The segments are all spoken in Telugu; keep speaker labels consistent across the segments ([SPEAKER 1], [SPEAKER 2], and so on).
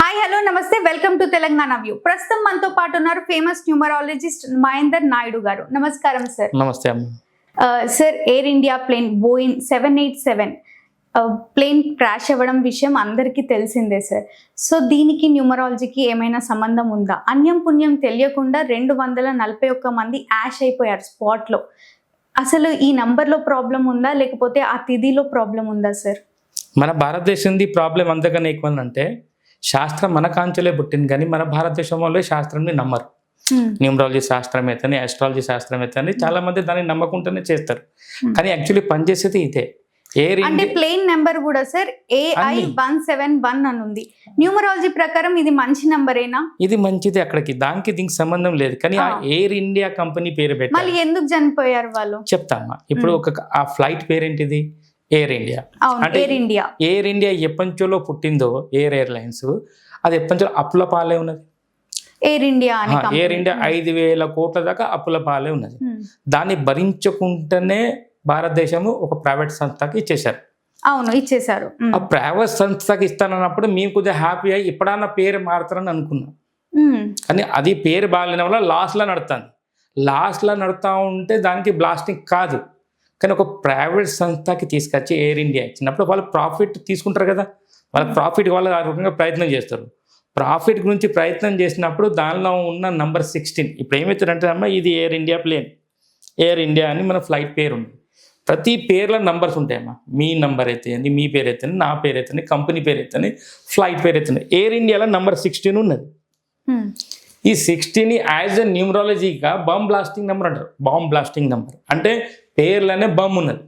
[SPEAKER 1] హాయ్ హలో నమస్తే. వెల్కమ్ టు తెలంగాణ వ్యూ ప్రస్తుతం మనతో పాటు ఉన్నారు ఫేమస్ న్యూమరాలజిస్ట్ మహేందర్ నాయుడు గారు. నమస్కారం సార్
[SPEAKER 2] నమస్తే అమ్మ.
[SPEAKER 1] Sir Air India plane Boeing seven eight seven plane crash అవ్వడం విషయం అందరికీ తెలిసిందే సార్ సో దీనికి న్యూమరాలజీకి ఏమైనా సంబంధం ఉందా? అన్యం పుణ్యం తెలియకుండా రెండు వందల నలభై ఒక్క మంది యాష్ అయిపోయారు స్పాట్లో అసలు ఈ నంబర్లో ప్రాబ్లం ఉందా? లేకపోతే ఆ తిథిలో ప్రాబ్లం ఉందా సార్
[SPEAKER 2] మన భారతదేశంది ప్రాబ్లం అంతకన్నా ఎక్కువ అంటే శాస్త్రం మన కాంచెలే పుట్టింది కానీ మన భారతదేశం వాళ్ళే శాస్త్రంని నమ్మరు. న్యూమరాలజీ శాస్త్రం అయితేనే ఆస్ట్రాలజీ శాస్త్రం అయితేనే చాలా మంది దాన్ని నమ్మకుండానే చేస్తారు. కానీ యాక్చువల్లీ పనిచేసేది ఇదే.
[SPEAKER 1] అంటే ప్లేన్ నెంబర్ కూడా sir
[SPEAKER 2] AI.
[SPEAKER 1] One seven one అని ఉంది. న్యూమరాలజీ ప్రకారం ఇది మంచి నంబరేనా?
[SPEAKER 2] ఇది మంచిది అక్కడికి. దానికి దీనికి సంబంధం లేదు. కానీ ఆ. ఎయిర్ ఇండియా కంపెనీ పేరు
[SPEAKER 1] మళ్ళీ
[SPEAKER 2] పెట్టాలి
[SPEAKER 1] ఎందుకు చనిపోయారు వాళ్ళు?
[SPEAKER 2] చెప్తామా ఇప్పుడు. ఒక ఆ ఫ్లైట్ పేరేంటిది? ఎయిర్ ఇండియా అంటే-
[SPEAKER 1] ఎయిర్ ఇండియా
[SPEAKER 2] ఎయిర్ ఇండియా ఎప్పంచోలో పుట్టిందో ఎయిర్ ఎయిర్లైన్స్ అది ఎప్పంచోలో అప్పుల పాలే ఉన్నది
[SPEAKER 1] ఎయిర్ ఇండియా.
[SPEAKER 2] ఎయిర్ ఇండియా ఐదు వేల కోట్ల దాకా అప్పుల పాలే ఉన్నది.
[SPEAKER 1] Hmm.
[SPEAKER 2] దాన్ని భరించకుండానే భారతదేశము ఒక ప్రైవేట్ సంస్థకి ఇచ్చేశారు.
[SPEAKER 1] అవును ఇచ్చేసారు Hmm.
[SPEAKER 2] ఆ ప్రైవేట్ సంస్థకి ఇస్తానన్నప్పుడు మేము కొద్దిగా హ్యాపీ అయ్యి ఇప్పుడన్నా పేరు మారుతారని అనుకున్నాం.
[SPEAKER 1] Hmm.
[SPEAKER 2] కానీ అది పేరు బాగాలేని వల్ల లాస్ట్లో నడుస్తుంది లాస్ట్లో నడుతూ ఉంటే దానికి బ్లాస్టింగ్ కాదు. కానీ ఒక ప్రైవేట్ సంస్థకి తీసుకొచ్చి ఎయిర్ ఇండియా ఇచ్చినప్పుడు వాళ్ళు ప్రాఫిట్ తీసుకుంటారు కదా. వాళ్ళ ప్రాఫిట్ వాళ్ళు ఆ రకంగా ప్రయత్నం చేస్తారు. ప్రాఫిట్ గురించి ప్రయత్నం చేసినప్పుడు దానిలో ఉన్న నంబర్ సిక్స్టీన్ ఇప్పుడు ఏమవుతుందంటే అమ్మ ఇది Air India plane Air India అని మన ఫ్లైట్ పేరు ఉంది. ప్రతి పేర్లో నంబర్స్ ఉంటాయమ్మా మీ నంబర్ అయితే ఏంది మీ పేరు అయితే నా పేరు అయితే కంపెనీ పేరు అయితే ఫ్లైట్ పేరు అయితే ఎయిర్ ఇండియాలో నంబర్ సిక్స్టీన్ ఉన్నది.
[SPEAKER 1] Hmm.
[SPEAKER 2] ఈ సిక్స్టీని యాజ్ ఎ న్యూమరాలజీగా బాంబ్ బ్లాస్టింగ్ నెంబర్ అంటారు. బాంబ్ బ్లాస్టింగ్ నెంబర్ అంటే పేర్లోనే బమ్ ఉన్నది.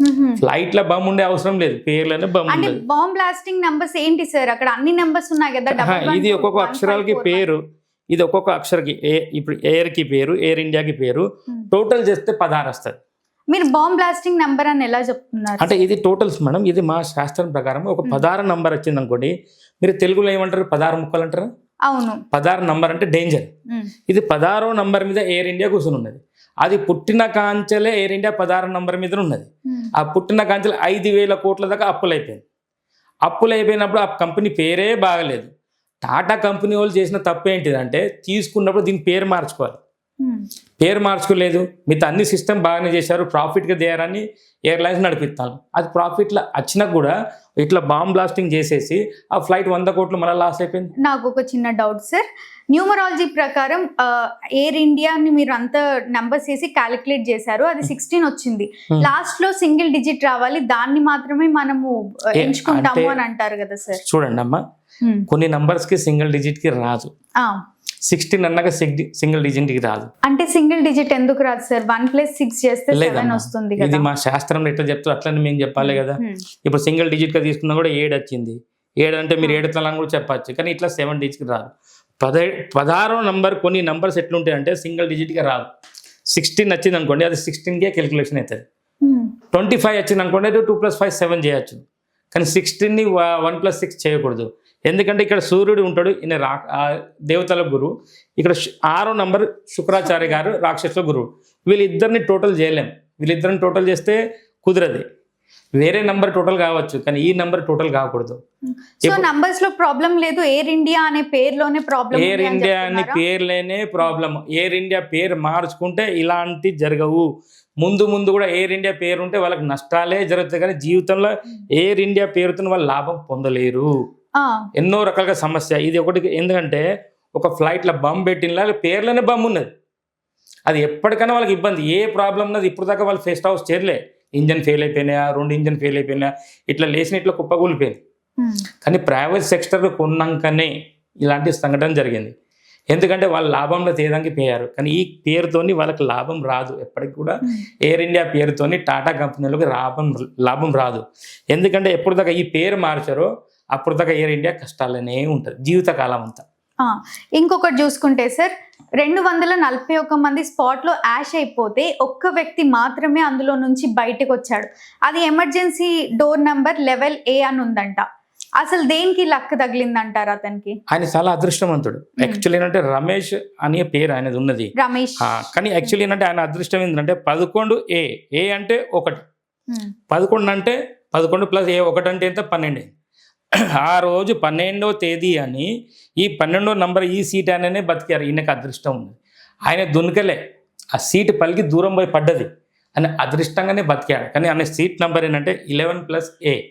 [SPEAKER 1] Mhm.
[SPEAKER 2] ఫ్లైట్లో బమ్ ఉండే అవసరం లేదు. పేర్లోనే బమ్
[SPEAKER 1] అంటే బాంబ్ బ్లాస్టింగ్ నంబర్స్ ఏంటి సార్ అక్కడ అన్ని నంబర్స్ ఉన్నాయి కదా.
[SPEAKER 2] ఇది ఒక్కొక్క అక్షరాలకి. పేరు. ఇది ఒక్కొక్క అక్షరకి ఇప్పుడు ఎయిర్కి పేరు ఎయిర్ ఇండియాకి పేరు. టోటల్ చేస్తే పదహారు వస్తుంది.
[SPEAKER 1] మీరు బాంబ్ బ్లాస్టింగ్ నంబర్ అని ఎలా చెప్తున్నారు?
[SPEAKER 2] అంటే ఇది టోటల్స్ మేడం. ఇది మా శాస్త్రం ప్రకారం ఒక. పదహారు నంబర్ వచ్చింది అనుకోండి మీరు తెలుగులో ఏమంటారు? పదహారు ముక్కలు అంటారా?
[SPEAKER 1] అవును.
[SPEAKER 2] పదహారు నంబర్ అంటే డేంజర్. ఇది పదహారో నంబర్ మీద ఎయిర్ ఇండియా కూర్చొని ఉన్నది. అది పుట్టిన కాంచెలే ఎయిర్ ఇండియా పదహారు నంబర్ మీద ఉన్నది. ఆ పుట్టిన కాంచెలు ఐదు వేల కోట్ల దాకా అప్పులు అయిపోయింది అప్పులు అయిపోయినప్పుడు ఆ కంపెనీ పేరే బాగలేదు టాటా కంపెనీ వాళ్ళు చేసిన తప్పు ఏంటిదంటే తీసుకున్నప్పుడు దీని పేరు మార్చుకోవాలి. పేరు మార్చుకోలేదు. మిగతా అన్ని సిస్టమ్ బాగానే చేశారు. ప్రాఫిట్గా దేయారని ఎయిర్లైన్స్ నడిపిస్తాను అది ప్రాఫిట్లో వచ్చినా కూడా ఇట్లా బాంబ్ బ్లాస్టింగ్ చేసేసి ఆ ఫ్లైట్ వంద కోట్లు మళ్ళీ లాస్ అయిపోయింది.
[SPEAKER 1] నాకు ఒక చిన్న డౌట్ సార్ న్యూమరాలజీ ప్రకారం ఎయిర్ ఇండియాని మీరు అంత నంబర్స్ వేసి క్యాలిక్యులేట్ చేశారు. అది సిక్స్టీన్ వచ్చింది.
[SPEAKER 2] Hmm.
[SPEAKER 1] లాస్ట్లో సింగిల్ డిజిట్ రావాలి. దాన్ని మాత్రమే మనము ఎంచుకుంటాము అని అంటారు కదా సార్
[SPEAKER 2] చూడండి అమ్మా. కొన్ని నంబర్స్కి సింగిల్ డిజిట్కి రాదు. సిక్స్టీన్ అన్నాక సింగిల్ డిజిట్కి రాదు.
[SPEAKER 1] అంటే సింగిల్ డిజిట్ ఎందుకు రాదు సార్? వన్ ప్లస్ సిక్స్ చేస్తే సెవెన్. వస్తుంది
[SPEAKER 2] ఇది మా శాస్త్రంలో ఎట్లా చెప్తారు అట్లనే మేము చెప్పాలి కదా.
[SPEAKER 1] Hmm.
[SPEAKER 2] ఇప్పుడు సింగిల్ డిజిట్గా తీసుకున్నా కూడా ఏడు వచ్చింది. ఏడు అంటే మీరు ఏడు తలని కూడా చెప్పచ్చు కానీ ఇట్లా సెవెన్ డిజిట్కి రాదు. పదే పదహారో నంబర్ కొన్ని నంబర్స్ ఎట్లుంటాయి అంటే సింగిల్ డిజిట్గా రాదు. సిక్స్టీన్ వచ్చింది అనుకోండి అది సిక్స్టీన్కే క్యాలిక్యులేషన్ అవుతుంది.
[SPEAKER 1] Hmm.
[SPEAKER 2] ట్వంటీ ఫైవ్ వచ్చింది అనుకోండి టూ ప్లస్ ఫైవ్ సెవెన్ చేయొచ్చు. కానీ సిక్స్టీన్ని వన్ ప్లస్ సిక్స్ చేయకూడదు. ఎందుకంటే ఇక్కడ సూర్యుడు ఉంటాడు ఈయన రా దేవతల గురువు. ఇక్కడ ఆరో నంబర్ శుక్రాచార్య గారు రాక్షసుల గురువు. వీళ్ళిద్దరిని టోటల్ చేయలేం. వీళ్ళిద్దరిని టోటల్ చేస్తే కుదరదు. వేరే నంబర్ టోటల్ కావచ్చు కానీ ఈ నంబర్ టోటల్ కాకూడదు.
[SPEAKER 1] సో
[SPEAKER 2] ఇప్పుడు-
[SPEAKER 1] నంబర్స్లో ప్రాబ్లం లేదు ఎయిర్ ఇండియా అనే పేరులోనే ప్రాబ్లం
[SPEAKER 2] ఎయిర్ ఇండియా అని పేర్లేనే ప్రాబ్లం. ఎయిర్ ఇండియా పేరు మార్చుకుంటే ఇలాంటి జరగవు. ముందు ముందు కూడా ఎయిర్ ఇండియా పేరు ఉంటే వాళ్ళకి నష్టాలే జరుగుతాయి కానీ జీవితంలో ఎయిర్ ఇండియా పేరుతో వాళ్ళు లాభం పొందలేరు. ఎన్నో రకాలుగా సమస్య. ఇది ఒకటి ఎందుకంటే ఒక ఫ్లైట్లో బమ్ పెట్టిన పేర్లోనే బమ్ ఉన్నది. అది ఎప్పటికైనా వాళ్ళకి ఇబ్బంది. ఏ ప్రాబ్లం ఉన్నది ఇప్పుడు దాకా వాళ్ళు ఫెస్ట్ హౌస్ చేరలే. ఇంజన్ ఫెయిల్ అయిపోయినాయా? రెండు ఇంజన్ ఫెయిల్ అయిపోయినా ఇట్లా లేచిన ఇట్లా కుప్పకూలిపోయింది. కానీ ప్రైవేట్ సెక్టర్ కొన్నాకనే ఇలాంటి సంఘటన జరిగింది. ఎందుకంటే వాళ్ళు లాభంలో తేదానికి పోయారు. కానీ ఈ పేరుతోని వాళ్ళకి లాభం రాదు. ఎప్పటికి కూడా ఎయిర్ ఇండియా పేరుతోని టాటా కంపెనీలకు లాభం లాభం రాదు. ఎందుకంటే ఎప్పుడు దాకా ఈ పేరు మార్చారో అప్పుడు దాకా ఎయిర్ ఇండియా కష్టాలనే ఉంటుంది జీవితకాలం అంతా.
[SPEAKER 1] ఇంకొకటి చూసుకుంటే సార్ రెండు వందల నలభై ఒక్క మంది స్పాట్లో యాష్ అయిపోతే ఒక్క వ్యక్తి మాత్రమే అందులో నుంచి బయటకు వచ్చాడు అది emergency door number level A అని ఉందంట. అసలు దేనికి లక్ తగిలిందంటారు అతనికి?
[SPEAKER 2] ఆయన చాలా అదృష్టవంతుడు. యాక్చువల్లీ ఏంటంటే రమేష్ అనే పేరు ఆయనది ఉన్నది.
[SPEAKER 1] రమేష్.
[SPEAKER 2] కానీ యాక్చువల్లీ ఏంటంటే ఆయన అదృష్టం ఏంటంటే పదకొండు ఏ ఏ అంటే ఒకటి. పదకొండు అంటే పదకొండు ప్లస్ ఏ ఒకటి అంటే ఎంత? పన్నెండు. ఆ రోజు పన్నెండో తేదీ అని ఈ పన్నెండో నంబర్ ఈ సీట్ ఆయననే బతికారు. ఈయనకు అదృష్టం ఉంది. ఆయన దునకలే. ఆ సీట్ పలికి దూరం పోయి పడ్డది. అని అదృష్టంగానే బతికాడు. కానీ ఆయన సీట్ నెంబర్ ఏంటంటే ఇలెవెన్ ప్లస్ ఏ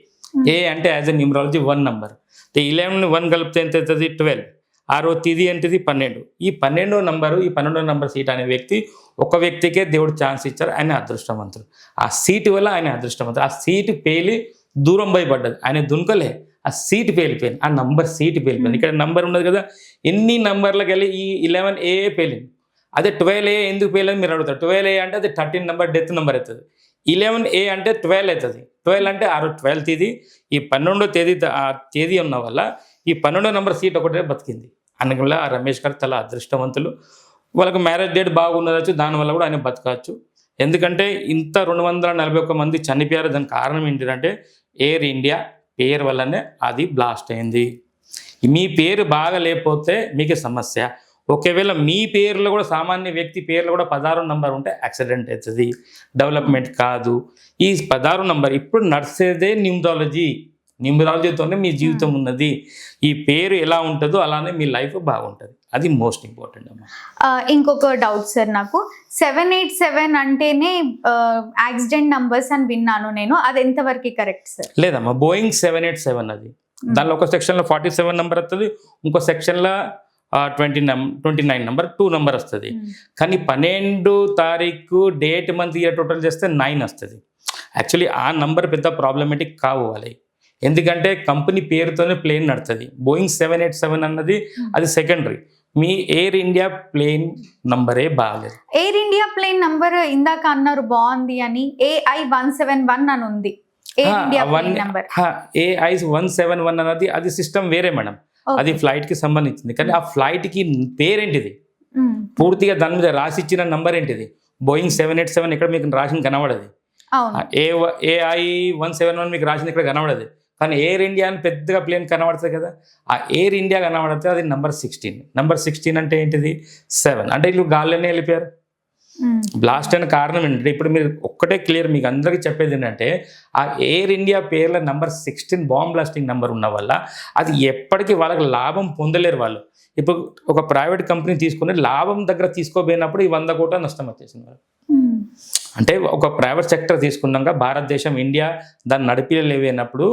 [SPEAKER 2] ఏ అంటే as a numerology one number eleven one కలిపితే ఎంత అవుతుంది? ట్వెల్వ్ ఆరో తిది ఏంటిది? పన్నెండు. ఈ పన్నెండో నంబరు ఈ పన్నెండో నంబర్ సీట్ అనే వ్యక్తి ఒక వ్యక్తికే దేవుడు ఛాన్స్ ఇచ్చారు. ఆయన అదృష్టవంతుడు. ఆ సీటు వల్ల ఆయన అదృష్టవంతుడు. ఆ సీటు పేలి దూరం పోయి పడ్డది. ఆయన దునకలే. ఆ సీట్ పేలిపోయింది. ఆ నంబర్ సీట్ పేలిపోయింది. ఇక్కడ నంబర్ ఉన్నది కదా ఎన్ని నంబర్లకు వెళ్ళి ఈ ఇలెవెన్ ఏ పేలింది. అదే ట్వెల్వ్ ఏ ఎందుకు పేలేదు మీరు అడుగుతారు. ట్వెల్వ్ ఏ అంటే అది థర్టీన్ నెంబర్ డెత్ నెంబర్ అవుతుంది. ఇలెవెన్ ఏ అంటే ట్వెల్వ్ అవుతుంది. ట్వెల్వ్ అంటే ఆరో ట్వెల్వ్ తేదీ. ఈ పన్నెండో తేదీ ఆ తేదీ ఉన్న వల్ల ఈ పన్నెండో నెంబర్ సీట్ ఒకటే బతికింది. అందువల్ల ఆ రమేష్ గారు చాలా అదృష్టవంతులు. వాళ్ళకి మ్యారేజ్ డేట్ బాగున్నదచ్చు దానివల్ల కూడా ఆయన బతకవచ్చు. ఎందుకంటే ఇంత రెండు వందల నలభై ఒక్క మంది చనిపోయారు. దానికి కారణం ఏంటంటే ఎయిర్ ఇండియా పేరు వల్లనే అది బ్లాస్ట్ అయింది. మీ పేరు బాగా లేకపోతే మీకు సమస్య. ఒకవేళ మీ పేరులో కూడా సామాన్య వ్యక్తి పేరులో కూడా పదహారు నంబర్ ఉంటే యాక్సిడెంట్ అవుతుంది. డెవలప్మెంట్ కాదు. ఈ పదహారు నంబర్ ఇప్పుడు నడిచేదే న్యూమరాలజీ న్యూమరాలజీతోనే మీ జీవితం ఉన్నది. ఈ పేరు ఎలా ఉంటుందో అలానే మీ లైఫ్ బాగుంటుంది. అది మోస్ట్ ఇంపార్టెంట్ అమ్మా.
[SPEAKER 1] ఇంకొక డౌట్ సార్ నాకు. సెవెన్ ఎయిట్ సెవెన్ అంటేనే యాక్సిడెంట్ నంబర్స్ అని విన్నాను నేను. అది ఎంతవరకు కరెక్ట్ సార్
[SPEAKER 2] లేదమ్మా బోయింగ్ సెవెన్ ఎయిట్ సెవెన్ అది. దానిలో ఒక సెక్షన్లో ఫార్టీ సెవెన్ నెంబర్ వస్తుంది ఇంకో సెక్షన్లో ట్వంటీ నమ్ twenty nine number two number వస్తుంది. కానీ పన్నెండు తారీఖు డేట్ మంత్ ఇయర్ టోటల్ చేస్తే నైన్ వస్తుంది. యాక్చువల్లీ ఆ నంబర్ పెద్ద ప్రాబ్లమేటిక్ కావాలి ఎందుకంటే కంపెనీ పేరుతోనే ప్లేన్ నడుతుంది. బోయింగ్ సెవెన్ ఎయిట్ సెవెన్ అన్నది అది సెకండరీ మీ ఎయిర్ ఇండియా ప్లేన్ నంబరే బాగాలేదు
[SPEAKER 1] ఎయిర్ ఇండియా ప్లేన్ నంబర్ ఇందాక అన్నారు బాగుంది అని ఏఐ వన్ సెవెన్ వన్ అని ఉంది. Air India
[SPEAKER 2] one
[SPEAKER 1] plane number
[SPEAKER 2] A is one seven one అన్నది అది సిస్టమ్ వేరే మేడం. అది ఫ్లైట్కి సంబంధించింది. కానీ ఆ ఫ్లైట్కి పేరేంటిది? పూర్తిగా దాని మీద రాసి ఇచ్చిన నంబర్ ఏంటిది? బోయింగ్ సెవెన్ ఎయిట్ సెవెన్ ఇక్కడ మీకు రాసింది కనబడదు? ఏఐ వన్ సెవెన్ వన్ మీకు రాసింది ఇక్కడ కనబడదు. కానీ ఎయిర్ ఇండియా అని పెద్దగా ప్లేన్ కనబడుతుంది కదా ఆ ఎయిర్ ఇండియా కనబడితే అది నంబర్ సిక్స్టీన్ నంబర్ సిక్స్టీన్ అంటే ఏంటిది? సెవెన్ అంటే వీళ్ళు గాల్లోనే వెళ్ళిపోయారు. బ్లాస్ట్ అయిన కారణం ఏంటంటే ఇప్పుడు మీరు ఒక్కటే క్లియర్ మీకు అందరికీ చెప్పేది ఏంటంటే ఆ ఎయిర్ ఇండియా పేర్ల number sixteen bomb blasting number ఉన్న వల్ల అది ఎప్పటికీ వాళ్ళకి లాభం పొందలేరు వాళ్ళు. ఇప్పుడు ఒక ప్రైవేట్ కంపెనీ తీసుకుని లాభం దగ్గర తీసుకోపోయినప్పుడు ఈ వంద కోట్ల నష్టం వచ్చేసింది. అంటే ఒక ప్రైవేట్ సెక్టర్ తీసుకున్నాక భారతదేశం ఇండియా దాన్ని నడిపిలేనప్పుడు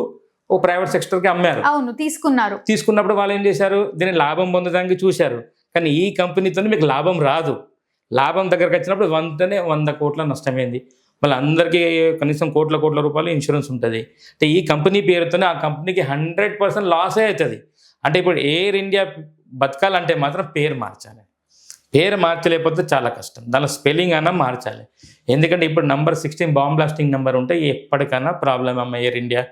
[SPEAKER 2] ఓ ప్రైవేట్ సెక్టర్కి అమ్మారు.
[SPEAKER 1] అవును తీసుకున్నారు.
[SPEAKER 2] తీసుకున్నప్పుడు వాళ్ళు ఏం చేశారు? దీన్ని లాభం పొందడానికి చూశారు. కానీ ఈ కంపెనీతో మీకు లాభం రాదు. లాభం దగ్గరకు వచ్చినప్పుడు వంతనే వంద కోట్ల నష్టమైంది. మళ్ళీ అందరికీ కనీసం కోట్ల కోట్ల రూపాయలు ఇన్సూరెన్స్ ఉంటుంది. అంటే ఈ కంపెనీ పేరుతోనే ఆ కంపెనీకి హండ్రెడ్ పర్సెంట్ లాసే అవుతుంది. అంటే ఇప్పుడు ఎయిర్ ఇండియా బతకాలంటే మాత్రం పేరు మార్చాలి. పేరు మార్చలేకపోతే చాలా కష్టం. దానిలో స్పెల్లింగ్ అయినా మార్చాలి. ఎందుకంటే ఇప్పుడు number sixteen bomb blasting number ఉంటే ఎప్పటికైనా ప్రాబ్లం అమ్మ ఎయిర్ ఇండియా.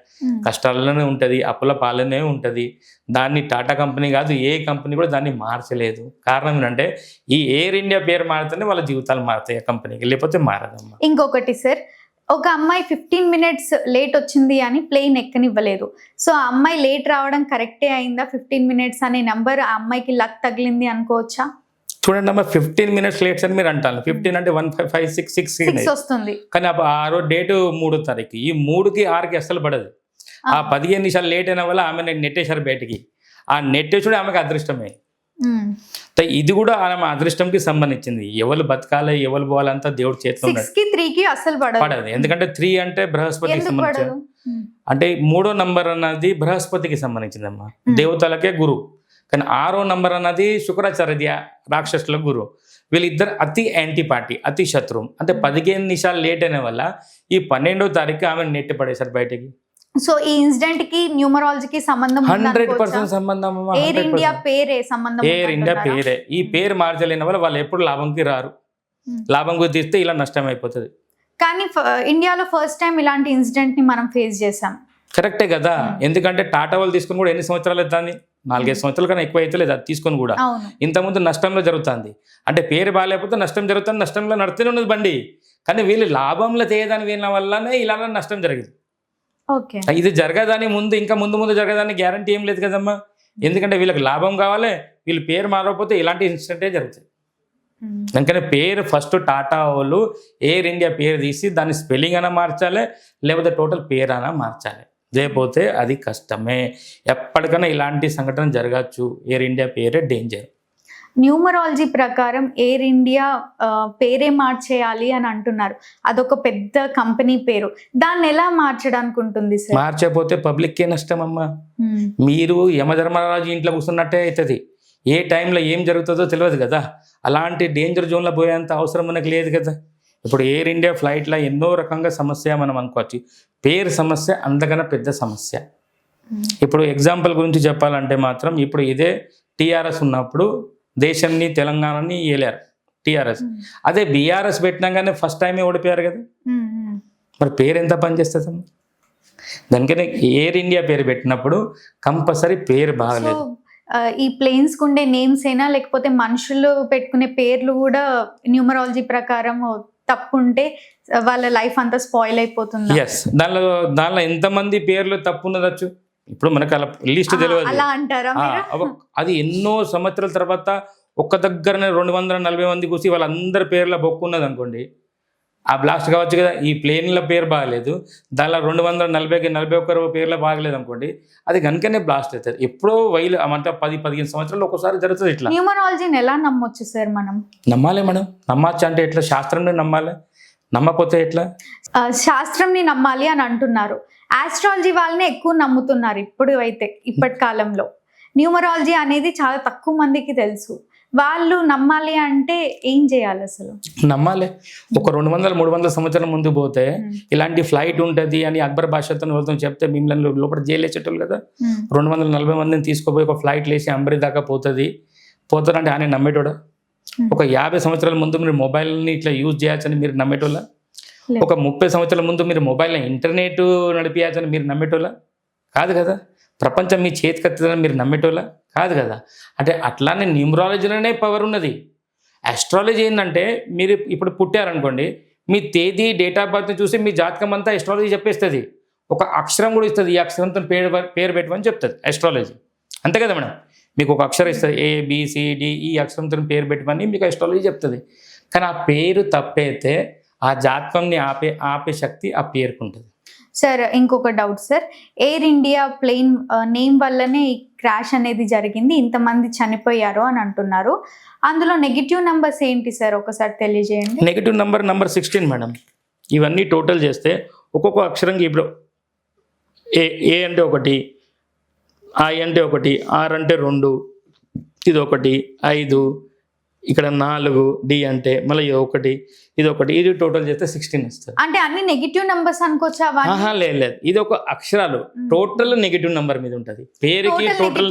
[SPEAKER 2] కష్టాలలోనే ఉంటుంది అప్పుల పాలనే ఉంటుంది. దాన్ని టాటా కంపెనీ కాదు ఏ కంపెనీ కూడా దాన్ని మార్చలేదు. కారణం ఏంటంటే ఈ ఎయిర్ ఇండియా పేరు మారితేనే వాళ్ళ జీవితాలు మారుతాయి ఆ కంపెనీకి లేకపోతే మారదమ్మా.
[SPEAKER 1] ఇంకొకటి సార్ ఒక అమ్మాయి ఫిఫ్టీన్ మినిట్స్ లేట్ వచ్చింది అని ప్లేన్ ఎక్కనివ్వలేదు. సో ఆ అమ్మాయి లేట్ రావడం కరెక్టే అయిందా ఫిఫ్టీన్ మినిట్స్ అనే నెంబర్ ఆ అమ్మాయికి లక్ తగిలింది అనుకోవచ్చా?
[SPEAKER 2] చూడండి అమ్మా ఫిఫ్టీన్ మినిట్స్ లేట్స్ అని మీరు అంటారు. ఫిఫ్టీన్ అంటే one five five six
[SPEAKER 1] six వస్తుంది.
[SPEAKER 2] కానీ ఆ రోజు డేటు మూడో తారీఖు. ఈ మూడుకి ఆరుకి అస్సలు పడదు. ఆ పదిహేను నిమిషాలు లేట్ అయిన వల్ల ఆమె నెట్టేశారు బయటికి. ఆ నెట్టేసుడు ఆమెకు అదృష్టమే. ఇది కూడా ఆమె అదృష్టంకి సంబంధించింది. ఎవరు బతకాలి ఎవరు పోవాలంతా దేవుడు చేతిలో
[SPEAKER 1] అసలు పడదు.
[SPEAKER 2] ఎందుకంటే త్రీ అంటే బృహస్పతికి సంబంధించిన. అంటే మూడో నంబర్ అన్నది బృహస్పతికి సంబంధించిందమ్మా. దేవతలకే గురు. కానీ ఆరో నంబర్ అన్నది శుక్రాచార్య రాక్షసుల గురు. వీళ్ళిద్దరు అతి యాంటీ పార్టీ అతి శత్రువు. అంటే పదిహేను నిమిషాలు లేట్ అయిన వల్ల ఈ పన్నెండో తారీఖు ఆమె నెట్టి పడేశారు బయటికి.
[SPEAKER 1] సో ఈ ఇన్సిడెంట్కి న్యూమరాలజీకి సంబంధం
[SPEAKER 2] హండ్రెడ్ పర్సెంట్ సంబంధం
[SPEAKER 1] ఎయిర్
[SPEAKER 2] 100%.
[SPEAKER 1] ఇండియా పేరే సంబంధం
[SPEAKER 2] ఎయిర్ ఇండియా? పేరే. ఈ పేరు మార్చలేని వల్ల వాళ్ళు ఎప్పుడు లాభంకి రారు.
[SPEAKER 1] Hmm.
[SPEAKER 2] లాభం తీస్తే ఇలా నష్టం అయిపోతుంది.
[SPEAKER 1] కానీ ఇండియాలో ఫస్ట్ టైం ఇలాంటి ఇన్సిడెంట్ని మనం ఫేస్ చేసాం
[SPEAKER 2] కరెక్టే కదా. ఎందుకంటే టాటా వాళ్ళు తీసుకుని కూడా ఎన్ని సంవత్సరాలు అవుతుంది నాలుగైదు సంవత్సరాల కన్నా ఎక్కువ అయితే లేదు అది తీసుకొని కూడా. ఇంతకుముందు నష్టంలో జరుగుతుంది. అంటే పేరు బాగాలేకపోతే నష్టం జరుగుతుంది నష్టంలో నడుతూనే ఉన్నది బండి. కానీ వీళ్ళు లాభంలో చేయదాని వీళ్ళ వల్లనే ఇలా నష్టం జరిగింది.
[SPEAKER 1] ఓకే.
[SPEAKER 2] ఇది జరగదాని ముందు ఇంకా ముందు ముందు జరగదాని గ్యారంటీ ఏం లేదు కదమ్మా. ఎందుకంటే వీళ్ళకి లాభం కావాలి వీళ్ళు పేరు మారకపోతే ఇలాంటి ఇన్సిడెంటే జరుగుతాయి. అందుకని పేరు ఫస్ట్ టాటా వాళ్ళు ఎయిర్ ఇండియా పేరు తీసి దాని స్పెల్లింగ్ అయినా మార్చాలి లేకపోతే టోటల్ పేరు అయినా మార్చాలి. లేకపోతే అది కష్టమే. ఎప్పటికైనా ఇలాంటి సంఘటన జరగచ్చు. ఎయిర్ ఇండియా పేరే డేంజర్.
[SPEAKER 1] న్యూమరాలజీ ప్రకారం ఎయిర్ ఇండియా పేరే మార్చేయాలి అని అంటున్నారు. అదొక పెద్ద కంపెనీ పేరు. దాన్ని ఎలా మార్చడానికి ఉంటుంది సార్?
[SPEAKER 2] మార్చకపోతే పబ్లిక్కే నష్టం అమ్మా.
[SPEAKER 1] మ్మ్.
[SPEAKER 2] మీరు యమధర్మరాజు ఇంట్లో కూర్చున్నట్టే అవుతుంది ఏ టైంలో ఏం జరుగుతుందో తెలియదు కదా. అలాంటి డేంజర్ జోన్లో పోయేంత అవసరం మనకు లేదు కదా. ఇప్పుడు ఎయిర్ ఇండియా ఫ్లైట్లో ఎన్నో రకంగా సమస్య మనం అనుకోవచ్చు పేరు సమస్య అంతకన్నా పెద్ద సమస్య
[SPEAKER 1] మ్మ్.
[SPEAKER 2] ఇప్పుడు ఎగ్జాంపుల్ గురించి చెప్పాలంటే మాత్రం ఇప్పుడు ఇదే టీఆర్ఎస్ ఉన్నప్పుడు దేశాన్ని తెలంగాణని ఏలారు టీఆర్ఎస్
[SPEAKER 1] మ్మ్.
[SPEAKER 2] అదే బీఆర్ఎస్ పెట్టినాగానే ఫస్ట్ టైమే ఓడిపోయారు కదా.
[SPEAKER 1] మ్మ్.
[SPEAKER 2] మరి పేరు ఎంత పనిచేస్తుంది దానికనే ఎయిర్ ఇండియా పేరు పెట్టినప్పుడు కంపల్సరీ పేరు బాగలేదు
[SPEAKER 1] ఈ ప్లేన్స్ ఉండే నేమ్స్ అయినా లేకపోతే మనుషులు పెట్టుకునే పేర్లు కూడా న్యూమరాలజీ ప్రకారం తప్పు ఉంటే వాళ్ళ లైఫ్ అంతా స్పాయిల్ అయిపోతుంది?
[SPEAKER 2] ఎస్ దానిలో దానిలో ఎంతమంది పేర్లు తప్పు ఉన్నదచ్చు ఇప్పుడు మనకు అలా లిస్ట్ తెలియదు
[SPEAKER 1] అలా అంటారా
[SPEAKER 2] అది ఎన్నో సంవత్సరాల తర్వాత ఒక్క దగ్గరనే రెండు వందల నలభై మంది కూసి వాళ్ళందరి పేర్ల బొక్కు ఉన్నది అనుకోండి ఆ బ్లాస్ట్ కావచ్చు కదా ఈ ప్లేన్ల పేరు బాగలేదు. దానిలో రెండు వందల నలభైకి నలభై ఒక్కరు పేర్ల బాగలేదు అనుకోండి అది కనుకనే బ్లాస్ట్ అవుతుంది. ఎప్పుడో వైలు అంటే పది పదిహేను సంవత్సరాలు ఒకసారి జరుగుతుంది ఇట్లా.
[SPEAKER 1] న్యూమరాలజీని ఎలా నమ్మొచ్చు సార్ మనం?
[SPEAKER 2] నమ్మాలి మేడం. నమ్మచ్చు అంటే ఎట్లా? శాస్త్రంలో నమ్మాలి? నమ్మకపోతే ఎట్లా?
[SPEAKER 1] శాస్త్రంని నమ్మాలి అని అంటున్నారు. ఆస్ట్రాలజీ వాళ్ళని ఎక్కువ నమ్ముతున్నారు ఇప్పుడు అయితే ఇప్పటి కాలంలో. న్యూమరాలజీ అనేది చాలా తక్కువ మందికి తెలుసు. వాళ్ళు నమ్మాలి అంటే ఏం చేయాలి అసలు?
[SPEAKER 2] నమ్మాలి. ఒక రెండు వందల మూడు వందల సంవత్సరాల ముందు పోతే ఇలాంటి ఫ్లైట్ ఉంటుంది అని అక్బర్ భాషతో వాళ్ళతో చెప్తే మిమ్మల్ని లోపల జైలు వేసేటోళ్ళు కదా. రెండు వందల నలభై మందిని తీసుకుపోయి ఒక ఫ్లైట్ లేసి అంబరి దాకా పోతుంది. పోతారంటే ఆయన నమ్మేటోడా. ఒక యాభై సంవత్సరాల ముందు మీరు మొబైల్ని ఇట్లా యూజ్ చేయొచ్చని మీరు నమ్మేటోళ్ళ. ఒక ముప్పై సంవత్సరాల ముందు మీరు మొబైల్ ఇంటర్నెట్ నడిపించని మీరు నమ్మేటోళ్ళ? కాదు కదా. ప్రపంచం మీ చేతికత్తదని మీరు నమ్మేటోళ్ళ? కాదు కదా. అంటే అట్లానే న్యూమరాలజీలోనే పవర్ ఉన్నది. ఆస్ట్రాలజీ ఏంటంటే మీరు ఇప్పుడు పుట్టారనుకోండి మీ తేదీ డేట్ ఆఫ్ బర్త్ చూసి మీ జాతకం అంతా ఆస్ట్రాలజీ చెప్పేస్తుంది. ఒక అక్షరం కూడా ఇస్తుంది ఈ అక్షరంతో పేరు పేరు పెట్టమని చెప్తుంది ఆస్ట్రాలజీ అంతే కదా మేడం. మీకు ఒక అక్షరం ఇస్తుంది ఏ బిసిడి ఈ e అక్షరంతో పేరు పెట్టమని మీకు ఆస్ట్రాలజీ చెప్తుంది. కానీ ఆ పేరు తప్పైతే ఆ జాతకంని ఆపే ఆపే శక్తి ఆ పేరుకుంటుంది.
[SPEAKER 1] సార్ ఇంకొక doubt sir Air India plane name వల్లనే క్రాష్ అనేది జరిగింది. ఇంతమంది చనిపోయారు అని అంటున్నారు. అందులో నెగిటివ్ నెంబర్స్ ఏంటి సార్ ఒకసారి తెలియజేయండి.
[SPEAKER 2] Negative number number sixteen madam ఇవన్నీ టోటల్ చేస్తే ఒక్కొక్క అక్షరంకి ఇప్పుడు ఏ ఏ అంటే ఒకటి ఐ అంటే ఒకటి ఆర్ అంటే రెండు ఇది ఒకటి ఐదు ఇక్కడ నాలుగు డి అంటే మళ్ళీ ఒకటి ఇది ఒకటి ఇది టోటల్ చేస్తే సిక్స్టీన్ వస్తుంది.
[SPEAKER 1] అంటే అన్ని నెగిటివ్ నెంబర్స్ అనుకోవచ్చా
[SPEAKER 2] లేదు లేదు. ఇది ఒక అక్షరాలు. టోటల్ నెగిటివ్ నంబర్ మీద ఉంటుంది. పేరుకి టోటల్.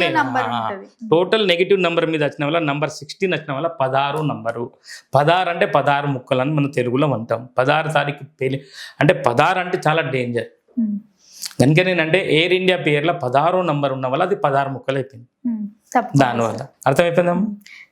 [SPEAKER 2] టోటల్ నెగిటివ్ నెంబర్ మీద వచ్చిన వల్ల నంబర్ సిక్స్టీన్ వచ్చిన వల్ల పదహారు నంబరు పదహారు అంటే పదహారు ముక్కలు అని మనం తెలుగులో అంటాం. పదహారు తారీఖు పేలి అంటే పదహారు అంటే చాలా డేంజర్. దానికే నేనంటే ఎయిర్ ఇండియా పేర్లో పదహారు నంబర్ ఉన్న వల్ల అది పదహారు ముక్కలు అయిపోయింది. దానివల్ల. అర్థమైపోయిందమ్మా